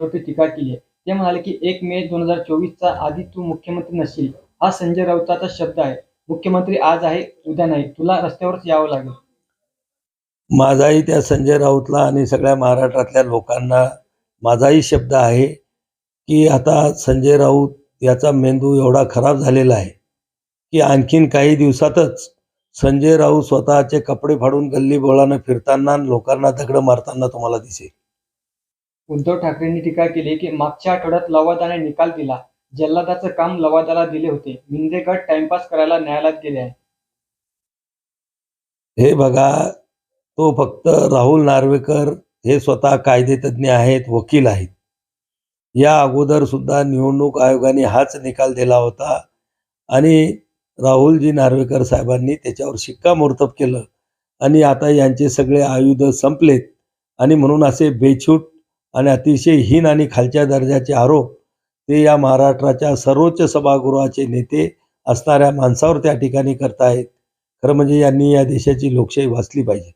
राऊतांवरती टीका केली. आहे ते म्हणाले की एक मे दोन हजार चोवीसचा आधी तू मुख्यमंत्री नसशील. हा संजय राऊताचा शब्द आहे. मुख्यमंत्री आज आहे उद्या नाही. तुला रस्त्यावरच यावं लागेल. माझाही त्या संजय राऊतला आणि सगळ्या महाराष्ट्रातल्या लोकांना माझाही शब्द आहे की आता संजय राऊत याचा मेंदू एवढा खराब झालेला आहे की आणखीन काही दिवसातच संजय राऊत स्वतःचे कपडे फाडून गल्ली बोळानं फिरताना आणि लोकांना दगडं मारताना तुम्हाला दिसेल. उद्धव ठाकरेंनी टीका केली की मागच्या आठवड्यात लवादाने निकाल दिला. जल्लादाचं काम लवादाला दिले होते. मिंदे गट टाइमपास करायला न्यायालयात गेले आहे हे बघा तो फक्त राहुल नार्वेकर हे स्वतः कायदेतज्ञ आहेत वकील आहेत. या अगोदर सुद्धा निवडणूक आयोगाने हाच निकाल दिला होता आणि राहुलजी नार्वेकर साहेबांनी त्याच्यावर शिक्कामोर्तब केलं. आणि आता यांचे सगळे आयुध संपलेत आणि म्हणून असे बेछूट आणि अतिशय हीन आणि खालच्या दर्जाचे आरोप ते या महाराष्ट्राच्या सर्वोच्च सभागृहाचे नेते असणाऱ्या माणसावर त्या ठिकाणी करतायत खरं म्हणजे यांनी या देशाची लोकशाही वाचली पाहिजे.